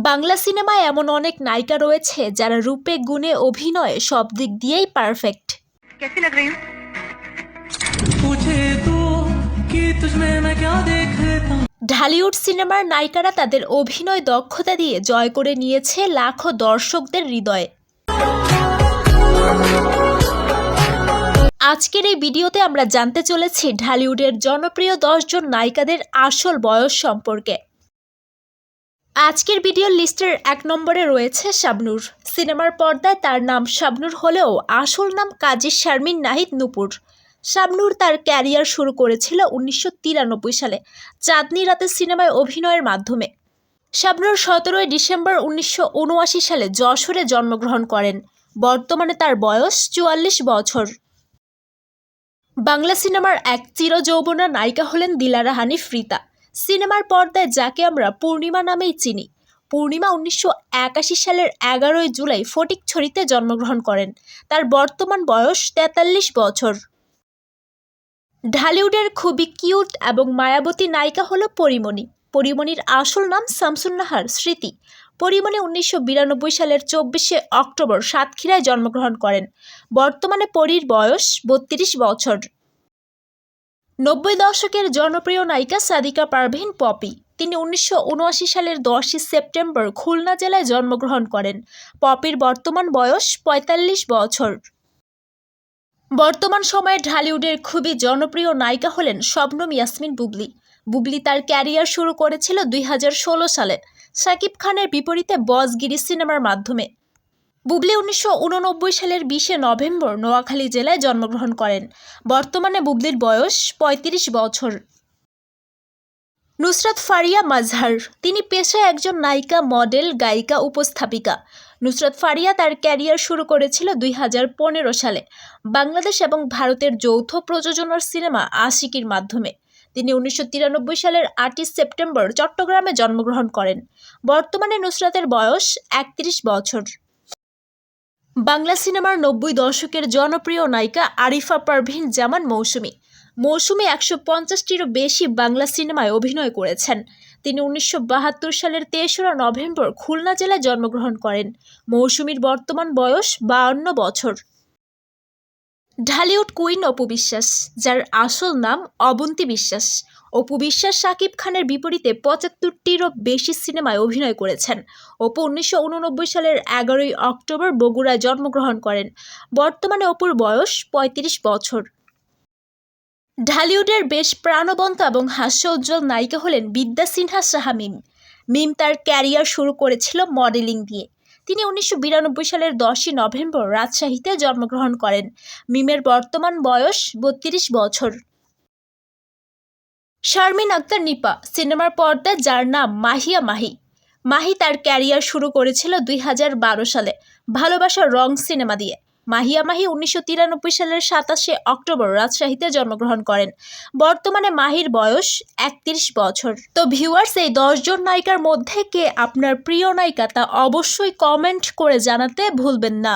বাংলা সিনেমায় এমন অনেক নায়িকা রয়েছে যারা রূপে গুণে অভিনয়ে সব দিক দিয়েই পারফেক্ট कैसी लग रही हूँ पूछे तू कि तुझमें मैं क्या देखता हूँ ঢালিউড সিনেমার নায়িকারা তাদের অভিনয় দক্ষতা দিয়ে জয় করে নিয়েছে লাখো দর্শকদের হৃদয়ে আজকের এই ভিডিওতে আমরা জানতে চলেছি ঢালিউডের জনপ্রিয় দশজন নায়িকাদের আসল বয়স সম্পর্কে আজকের ভিডিও লিস্টের এক নম্বরে রয়েছে শাবনূর। সিনেমার পর্দায় তার নাম শাবনূর হলেও আসল নাম কাজী শারমিন নাহিদ নুপুর। শাবনূর তার ক্যারিয়ার শুরু করেছিল উনিশশো তিরানব্বই সালে চাঁদনি রাতের সিনেমায় অভিনয়ের মাধ্যমে। শাবনুর সতেরোই ডিসেম্বর উনিশশো উনআশি সালে যশোরে জন্মগ্রহণ করেন। বর্তমানে তার বয়স চুয়াল্লিশ বছর। বাংলা সিনেমার এক চিরযৌবনা নায়িকা হলেন দিলারা হানিফ রীতা। সিনেমার পর্দায় যাকে আমরা পূর্ণিমা নামেই চিনি। পূর্ণিমা উনিশশো একাশি সালের এগারোই জুলাই ফটিকছড়িতে জন্মগ্রহণ করেন। তার বর্তমান বয়স তেতাল্লিশ বছর। ঢালিউডের খুবই কিউট এবং মায়াবতী নায়িকা হলো পরিমণি। পরিমণির আসল নাম শামসুন্নাহার স্মৃতি। পরিমণি উনিশশো বিরানব্বই সালের চব্বিশে অক্টোবর সাতক্ষীরায় জন্মগ্রহণ করেন। বর্তমানে পরীর বয়স বত্রিশ বছর। নব্বই দশকের জনপ্রিয় নায়িকা সাদিকা পারভিন পপি। তিনি উনিশশো উনআশি সালের দশই সেপ্টেম্বর খুলনা জেলায় জন্মগ্রহণ করেন। পপির বর্তমান বয়স পঁয়তাল্লিশ বছর। বর্তমান সময়ে ঢালিউডের খুবই জনপ্রিয় নায়িকা হলেন শবনম ইয়াসমিন বুবলি। বুবলি তার ক্যারিয়ার শুরু করেছিল দুই হাজার ষোলো সালে। শাকিব খানের বিপরীতে বসগিরি সিনেমার মাধ্যমে। বুবলি উনিশশো উননব্বই সালের বিশে নভেম্বর নোয়াখালী জেলায় জন্মগ্রহণ করেন। বর্তমানে বুবলির বয়স ৩৫ বছর। নুসরাত ফারিয়া মাজহার তিনি পেশায় একজন নায়িকা, মডেল, গায়িকা, উপস্থাপিকা। নুসরাত ফারিয়া তার ক্যারিয়ার শুরু করেছিল দুই হাজার পনেরো সালে। বাংলাদেশ এবং ভারতের যৌথ প্রযোজনার সিনেমা আশিকির মাধ্যমে। তিনি উনিশশো তিরানব্বই সালের আটই সেপ্টেম্বর চট্টগ্রামে জন্মগ্রহণ করেন। বর্তমানে নুসরাতের বয়স একত্রিশ বছর। বাংলা সিনেমার নব্বই দশকের জনপ্রিয় নায়িকা আরিফা পারভিন জামান মৌসুমী। মৌসুমি একশো পঞ্চাশটিরও বেশি বাংলা সিনেমায় অভিনয় করেছেন। তিনি উনিশশো বাহাত্তর সালের তেসরা নভেম্বর খুলনা জেলায় জন্মগ্রহণ করেন। মৌসুমীর বর্তমান বয়স বাউন্ন বছর। ঢালিউড কুইন অপু বিশ্বাস, যার আসল নাম অবন্তী বিশ্বাস। অপু বিশ্বাস শাকিব খানের বিপরীতে পঁচাত্তরটিরও বেশি সিনেমায় অভিনয় করেছেন। অপু উনিশশো উননব্বই সালের এগারোই অক্টোবর বগুড়ায় জন্মগ্রহণ করেন। বর্তমানে অপুর বয়স ৩৫ বছর। ঢালিউডের বেশ প্রাণবন্ত এবং হাস্য উজ্জ্বল নায়িকা হলেন বিদ্যা সিনহা সাহা মিম। মিম তার ক্যারিয়ার শুরু করেছিল মডেলিং দিয়ে তিনি উনিশশো বিরানব্বই সালের দশই নভেম্বর রাজশাহীতে জন্মগ্রহণ করেন। মিমের বর্তমান বয়স বত্রিশ বছর। শারমিন আক্তার নিপা, সিনেমার পর্দা যার নাম মাহিয়া মাহি। মাহি তার ক্যারিয়ার শুরু করেছিল দুই হাজার বারো সালে, ভালোবাসা রং সিনেমা দিয়ে। মাহিয়া মাহি উনিশশো তিরানব্বই সালের সাতাশে অক্টোবর রাজশাহীতে জন্মগ্রহণ করেন। বর্তমানে মাহির বয়স একত্রিশ বছর। তো ভিউয়ার্স, এই দশজন নায়িকার মধ্যে কে আপনার প্রিয় নায়িকা তা অবশ্যই কমেন্ট করে জানাতে ভুলবেন না।